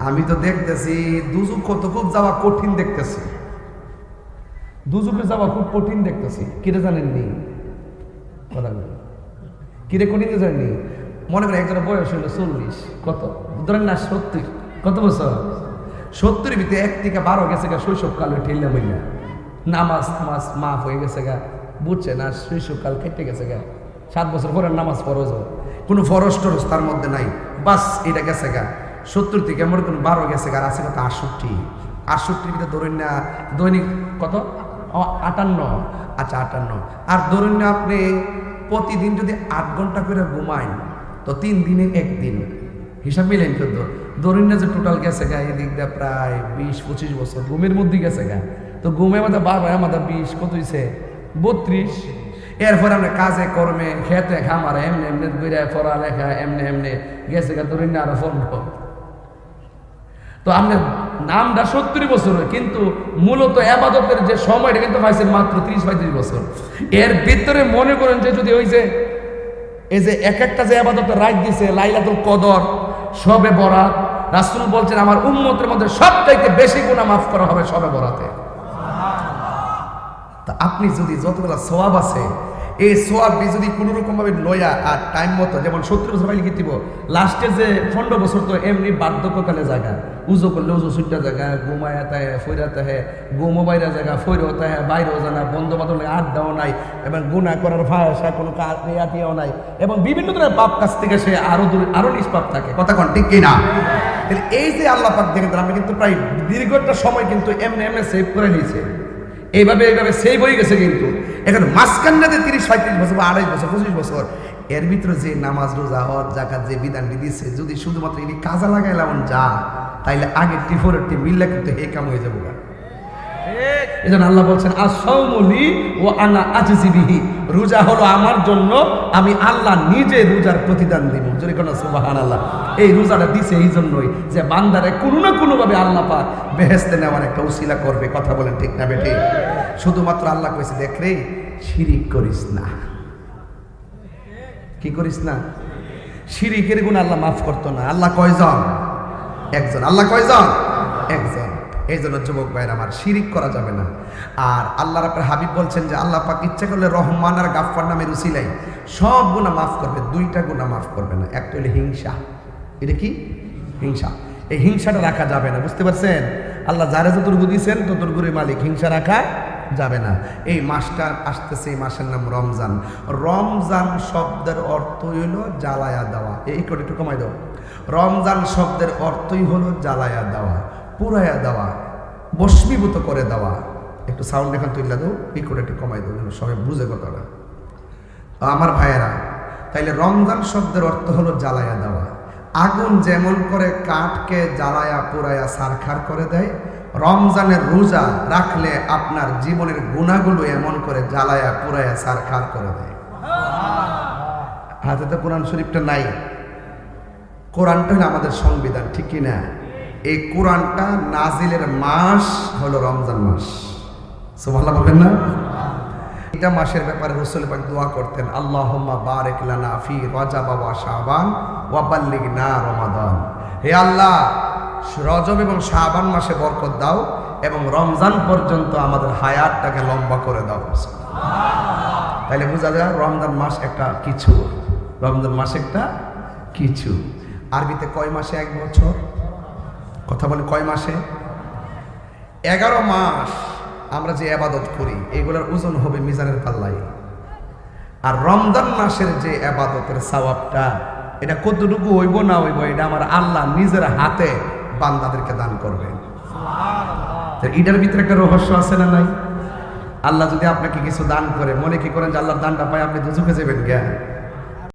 আমি তো দেখতেছি, দুজুক কত খুব যাওয়া কঠিন দেখতেছি। দুজুকে যাওয়া খুব কঠিন দেখতেছি। কিরে জানেননি? কিরে কঠিন জানেননি? মনে করেন একজনের বয়স হলো চল্লিশ। কত? ধরেন না সত্তর। কত বছর? সত্তরের ভিতরে এক থেকে বারো গেছে গা শৈশবকাল ঠেললে বললা নামাজ নামাজ মাফ হয়ে গেছে গা। বুঝছে না, শৈশবকাল কেটে গেছে গা। সাত বছর পরে নামাজ ফরজ হয়। কোনো ফরজ টরজ তার মধ্যে নাই। বাস, এটা গেছে গা। সত্তর থেকে মনে করুন বারো গেছে গা আর আছে কত আটষট্টি? আটষট্টির ভিতরে ধরুন না দৈনিক কত? আটান্ন। আচ্ছা আটান্ন। আর ধরুন না আপনি প্রতিদিন যদি আট ঘণ্টা করে ঘুমায়, তো তিন দিনে একদিন হিসাব মিলেন কিন্তু ধরুন না যে টোটাল গেছে গা, এদিক দিয়ে প্রায় বিশ, পঁচিশ বছর ঘুমের মধ্যে গেছে গা। তো ঘুমে মাথা বারবার আমাদের বিশ, কত হয়েছে বত্রিশ। এরপরে আমরা কাজে, কর্মে, খেতে, খামারে, এমনি এমনি ঘুরে, পড়ালেখা, এমনি এমনি গেছে গা ধরুন না আরও পনেরো। তো আপনার নামটা সত্তর বছর কিন্তু মূলত আবাদতের যে সময়টা কিন্তু পাইছেন মাত্র ত্রিশ পঁয়ত্রিশ বছর। এর ভিতরে মনে করেন যে যদি ওই যে, এই যে এক একটা যে আবাদতের রায় দিছে লাইলাতুল কদর, সবে বরাত, রাসূল বলছেন, আমার উম্মতের মধ্যে সবচাইতে বেশি গুণা মাফ করা হবে সবে বরাতে। তা আপনি যদি যতগুলা সোয়াব আছে এই সোয়াবটি যদি কোনো রকমভাবে লয়া আর টাইম মতো, যেমন সত্তর বছর পাইলে দিব লাস্টে যে পনেরো বছর তো এমনি বার্ধক্যকালে জায়গা উজো করলে উজো সুইটা জায়গা ঘুমায় তাহে ফৈরা তাহে ঘুমো বাইরা জায়গা ফৈরও তাহে, বাইরেও জানা, বন্ধু বান্ধব আড্ডাও নাই, এবং গুণা করার ভাষা, কোনো কাটিয়াও নাই এবং বিভিন্ন ধরনের পাপ কাছ থেকে সে আরও দূর, আরও নিষ্পাপ থাকে। কথা কন ঠিক কিনা? তাহলে এই যে আল্লাহ পাক দেখেন আমি কিন্তু প্রায় দীর্ঘ একটা সময় কিন্তু এমনি এমনি সেভ করে নিয়েছে। এইভাবে এইভাবে সেই বই গেছে কিন্তু এখন মাঝখানটাতে তিরিশ, পঁয়ত্রিশ বছর বা আড়াই বছর, পঁচিশ বছর, এর ভিতরে যে নামাজ, রোজা, হজ জাকাত যে বিধান দিচ্ছে যদি শুধুমাত্র এটি কাজা লাগাইলাম যা, তাইলে আগের টি ফোরের টি মিললে কিন্তু এই কাম হয়ে যাব গা। আল্লাহ বলছেন আসৌমলি ও আনা আজিবিহি রোজা হলো আমার জন্য, আমি আল্লাহ নিজে রোজার প্রতিদান দিব। যদি কোনো সুবাহান আল্লাহ এই রোজাটা দিছে এই জন্যই যে বান্দারে কোনো না কোনোভাবে আল্লাহ বেহেস্তে নেওয়ার একটা উসিলা করবে। কথা বলেন ঠিক না বেঠে? শুধুমাত্র আল্লাহ কইছে, দেখ রে, শিরিক করিস না। কি করিস না? শিরিকের গুণ আল্লাহ মাফ করতো না। আল্লাহ কয়জন? একজন। আল্লাহ কয়জন? একজন। এই জন্য যুবক ভাইয়ের, আমার শিরিক করা যাবে না। আর আল্লাহ রাপের হাবিব বলছেন যে, আল্লাহ পাক ইচ্ছা করলে রহমান আর গাফফার নামের উসিলাই সব গুণা মাফ করবে, দুইটা গুণা মাফ করবে না। একটা হলো হিংসা। এটা কি? হিংসা। এই হিংসাটা রাখা যাবে না, বুঝতে পারছেন? আল্লাহ যারা যতটুকু দিয়েছেন, ততটুকুরই মালিক। হিংসা রাখা যাবে না। এই মাসটা আসতেছে, এই মাসের নাম রমজান। রমজান শব্দের অর্থ হইল জ্বালায়া দেওয়া। এই করে একটু কমাই দাও। রমজান শব্দের অর্থই হলো জ্বালায়া দেওয়া। পুরায়া দেওয়া বস্মীভূত করে দেওয়া। একটু সাউন্ড এখান তুলে দেবো এই একটু কমাই দাও, যেন সবাই বুঝে কথাটা। আমার ভাইয়েরা, তাইলে রমজান শব্দের অর্থ হলো জ্বালায়া দেওয়া। আগুন যেমন করে কাঠকে জ্বালায়া পুরায়া সারখার করে দেয়, রমজানের রোজা রাখলে আপনার জীবনের গুণাগুলো এমন করে জ্বালায়া পুরায়া সারখার করে দেয়। হাতে তো কোরআন শরীফটা নাই। কোরআনটা হলো আমাদের সংবিধান, ঠিক কি না? এই কোরআনটা নাজিলের মাস হলো রমজান মাস। সুবহানাল্লাহ বলবেন না? এটা মাসের ব্যাপারে রসুল পাক দোয়া করতেন, আল্লাহুম্মা বারিক লানা ফি রজাব ওয়া শাবান ওয়া বাল্লিগনা রমাদান। হে আল্লাহ, রজব এবং শাবান মাসে বরকত দাও এবং রমজান পর্যন্ত আমাদের হায়াতটাকে লম্বা করে দাও। তাহলে বোঝা যায় রমজান মাস একটা কিছু, রমজান মাস একটা কিছু। আরবিতে কয় মাসে? এক বছর? কথা বলে কয় মাসে? এগারো মাস আমরা যে আবাদত করি এগুলোর ওজন হবে মিজানের পাল্লাই আর রমজান মাসের যে আবাদতের সওয়াবটা এটা কতটুকু হইব না হইব এটা আমার আল্লাহ নিজের হাতে বান্দাদেরকে দান করবেন। তো এটার ভিতরে একটা রহস্য আছে না নাই? আল্লাহ যদি আপনাকে কিছু দান করে মনে কি করেন যে আল্লাহর দানটা পায় আপনি দুজুকে যাবেন জ্ঞান